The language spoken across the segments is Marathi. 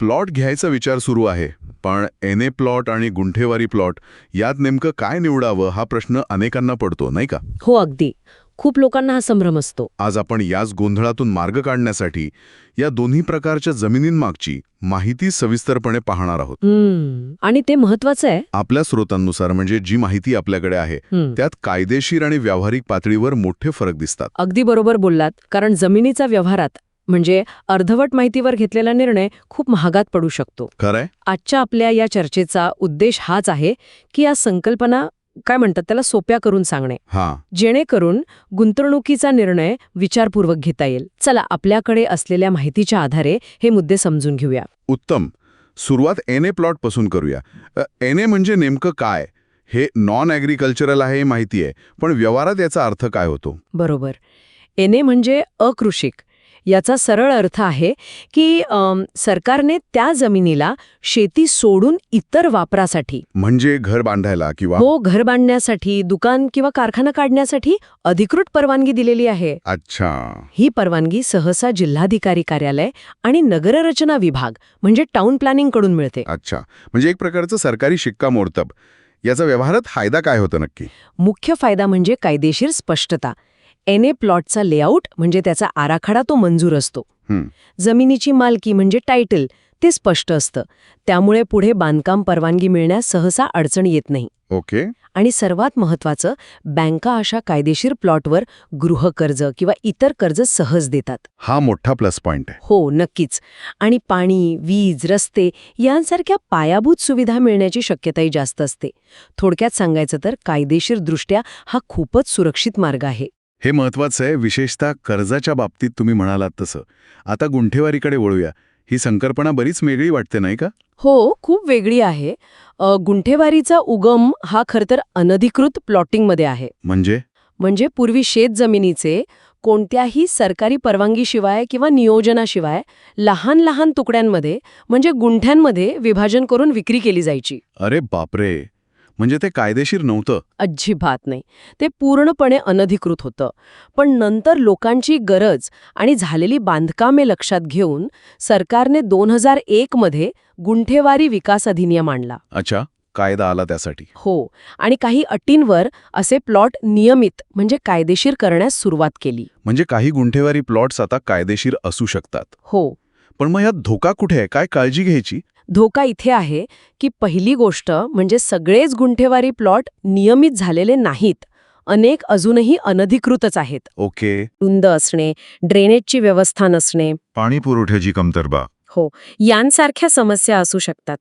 प्लॉट घ्यायचा विचार सुरू आहे पण एन ए प्लॉट आणि गुंठेवारी प्लॉट यात नेमकं काय निवडावं हा प्रश्न अनेकांना पडतो नाही का? हो अगदी. खूप लोकांना हा संभ्रम असतो. आज आपण याच गोंधळातून मार्ग काढण्यासाठी या दोन्ही प्रकारच्या जमिनींमागची माहिती सविस्तरपणे पाहणार आहोत. आणि ते महत्वाचं आहे. आपल्या स्रोतांनुसार म्हणजे जी माहिती आपल्याकडे आहे. त्यात कायदेशीर आणि व्यावहारिक पातळीवर मोठे फरक दिसतात. अगदी बरोबर बोललात कारण जमिनीचा व्यवहारात म्हणजे अर्धवट माहितीवर घेतलेला निर्णय खूप महागात पडू शकतो. खरंय? आजच्या आपल्या या चर्चेचा उद्देश हाच आहे की या संकल्पना काय म्हणतात त्याला सोप्या करून सांगणे. हा. जेणेकरून गुंतवणुकीचा निर्णय विचारपूर्वक घेता येईल. चला आपल्याकडे असलेल्या माहितीच्या आधारे हे मुद्दे समजून घेऊया. उत्तम. सुरुवात एन ए प्लॉटपासून करूया. एन ए म्हणजे नेमकं काय? हे नॉन ॲग्रिकल्चरल आहे हे माहिती आहे. पण व्यवहारात याचा अर्थ काय होतो? बरोबर. एने म्हणजे अकृषिक. याचा सरळ अर्थ आहे की सरकारने त्या जमिनीला शेती सोडून इतर वापरासाठी म्हणजे घर बांधायला किंवा हो घर बांधण्यासाठी दुकान किंवा कारखाना काढण्यासाठी अधिकृत परवानगी दिलेली आहे. अच्छा. ही परवानगी सहसा जिल्हाधिकारी कार्यालय आणि नगररचना विभाग म्हणजे टाउन प्लॅनिंगकडून मिळते. अच्छा. म्हणजे एक प्रकारचं सरकारी शिक्कामोर्तब याचा व्यवहारात फायदा काय होतो नक्की? मुख्य फायदा म्हणजे कायदेशीर स्पष्टता. एन ए प्लॉटचा लेआउट म्हणजे त्याचा आराखडा तो मंजूर असतो. जमिनीची मालकी म्हणजे टायटल ते स्पष्ट असतं. त्यामुळे पुढे बांधकाम परवानगी मिळण्यास सहसा अडचण येत नाही. ओके. आणि सर्वात महत्वाचं बँका अशा कायदेशीर प्लॉटवर गृहकर्ज किंवा इतर कर्ज सहज देतात. हा मोठा प्लस पॉइंट आहे. हो नक्कीच. आणि पाणी वीज रस्ते यांसारख्या पायाभूत सुविधा मिळण्याची शक्यताही जास्त असते. थोडक्यात सांगायचं तर कायदेशीरदृष्ट्या हा खूपच सुरक्षित मार्ग आहे. हे महत्वाचं आहे विशेषतः कर्जाच्या बाबतीत तुम्ही म्हणालात तसं. आता गुंठेवारीकडे वळूया. ही संकल्पना बरीच वेगळी वाटते नाही का? हो खूप वेगळी आहे. गुंठेवारीचा उगम हा खरतर अनधिकृत प्लॉटिंगमध्ये आहे. म्हणजे? म्हणजे पूर्वी शेत जमिनीचे कोणत्याही सरकारी परवानगीशिवाय किंवा नियोजनाशिवाय लहान लहान तुकड्यांमध्ये म्हणजे गुंठ्यांमध्ये विभाजन करून विक्री केली जायची. अरे बापरे! म्हणजे ते कायदेशीर नव्हतं. अजिबात नाही. ते पूर्णपणे अनधिकृत होतं. पण नंतर लोकांची गरज आणि झालेली बांधकामे लक्षात घेऊन सरकारने दोन हजार एकमध्ये गुंठेवारी विकास अधिनियम आणला. अच्छा कायदा आला त्यासाठी. हो आणि काही अटींवर असे प्लॉट नियमित म्हणजे कायदेशीर करण्यास सुरुवात केली. म्हणजे काही गुंठेवारी प्लॉट्स आता कायदेशीर असू शकतात. हो. पण मग यात धोका कुठे आहे? काय काळजी घ्यायची? धोका इथे आहे की पहिली गोष्ट म्हणजे सगळेच गुंठेवारी प्लॉट नियमित झालेले नाहीत. अनेक अजूनही अनधिकृतच आहेत. ओके. रुंद असणे ड्रेनेजची व्यवस्था नसणे. पाणी पुरवठ्याची कमतरता. हो यांसारख्या समस्या असू शकतात.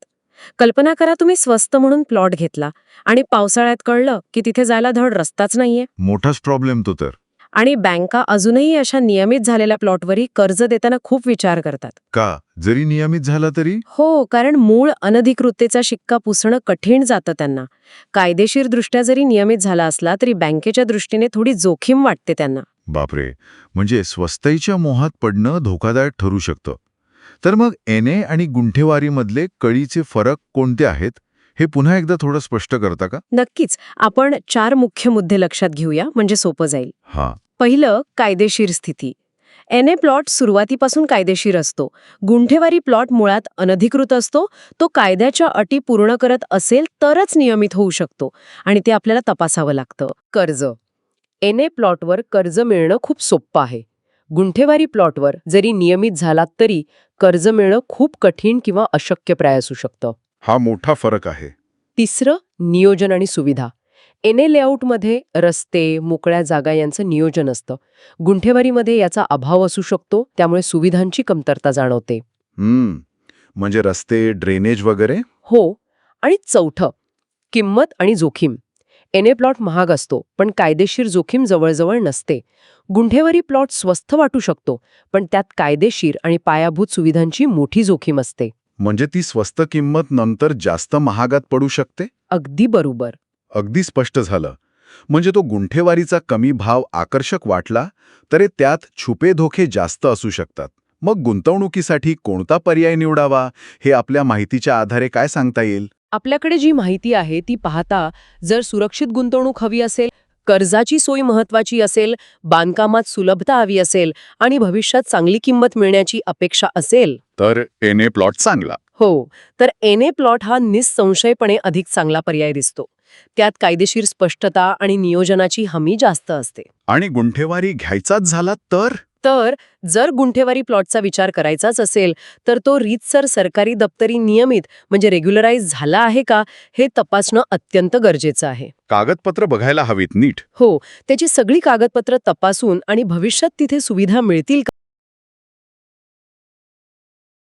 कल्पना करा तुम्ही स्वस्त म्हणून प्लॉट घेतला आणि पावसाळ्यात कळलं की तिथे जायला धड रस्ताच नाहीये. मोठाच प्रॉब्लेम तो तर. आणि बँका अजूनही अशा नियमित झालेल्या प्लॉटवरही कर्ज देताना खूप विचार करतात. का? जरी नियमित झाला तरी? हो कारण मूळ अनधिकृततेचा शिक्का पुसणं कठीण जातं त्यांना. कायदेशीरदृष्ट्या जरी नियमित झाला असला तरी बँकेच्या दृष्टीने थोडी जोखीम वाटते त्यांना. बापरे! म्हणजे स्वस्तईच्या मोहात पडणं धोकादायक ठरू शकतं. तर मग एन आणि गुंठेवारीमधले कळीचे फरक कोणते आहेत? हे पुन्हा एकदा थोडं स्पष्ट करता का? नक्कीच. आपण चार मुख्य मुद्दे लक्षात घेऊया म्हणजे सोपं जाईल. हा. पहिलं कायदेशीर स्थिती. एन ए प्लॉट सुरुवातीपासून कायदेशीर असतो. गुंठेवारी प्लॉट मुळात अनधिकृत असतो. तो कायद्याच्या अटी पूर्ण करत असेल तरच नियमित होऊ शकतो आणि ते आपल्याला तपासावं लागतं. कर्ज. एन ए प्लॉटवर कर्ज मिळणं खूप सोपं आहे. गुंठेवारी प्लॉटवर जरी नियमित झालात तरी कर्ज मिळणं खूप कठीण किंवा अशक्यप्राय असू शकतं. हा मोठा फरक आहे. तिसरं नियोजन आणि सुविधा. एन ए लेआउटमध्ये रस्ते मोकळ्या जागा यांचं नियोजन असतं. गुंठेवारीमध्ये याचा अभाव असू शकतो त्यामुळे सुविधांची कमतरता जाणवते. हम्म. म्हणजे रस्ते ड्रेनेज वगैरे? हो. आणि चौथं किंमत आणि जोखीम. एन ए प्लॉट महाग असतो पण कायदेशीर जोखीम जवळजवळ नसते. गुंठेवारी प्लॉट स्वस्त वाटू शकतो पण त्यात कायदेशीर आणि पायाभूत सुविधांची मोठी जोखीम असते. म्हणजे ती स्वस्त किंमत नंतर जास्त महागात पडू शकते? अगदी बरोबर. अगदी स्पष्ट झालं. म्हणजे तो गुंठेवारीचा कमी भाव आकर्षक वाटला तरी त्यात छुपे धोके जास्त असू शकतात. मग गुंतवणुकीसाठी कोणता पर्याय निवडावा हे आपल्या माहितीच्या आधारे काय सांगता येईल? आपल्याकडे जी माहिती आहे ती पाहता जर सुरक्षित गुंतवणूक हवी असेल कर्जाची सोय महत्वाची असेल बांधकामात सुलभता हवी असेल आणि भविष्यात चांगली किंमत मिळण्याची अपेक्षा असेल. तर एन ए प्लॉट चांगला. हो तर एन ए प्लॉट हा निसंशयपणे अधिक चांगला पर्याय दिसतो. त्यात कायदेशीर स्पष्टता आणि नियोजनाची हमी जास्त असते. आणि गुंठेवारी घ्यायचाच झाला तर? तर जर गुंठेवारी प्लॉटचा विचार करायचाच असेल तर तो रीतसर सरकारी दप्तरी नियमित म्हणजे रेग्युलराईज झाला आहे का हे तपासणं अत्यंत गरजेचं आहे. कागदपत्र बघायला हवीत नीट. हो त्याची सगळी कागदपत्र तपासून आणि भविष्यात तिथे सुविधा मिळतील का?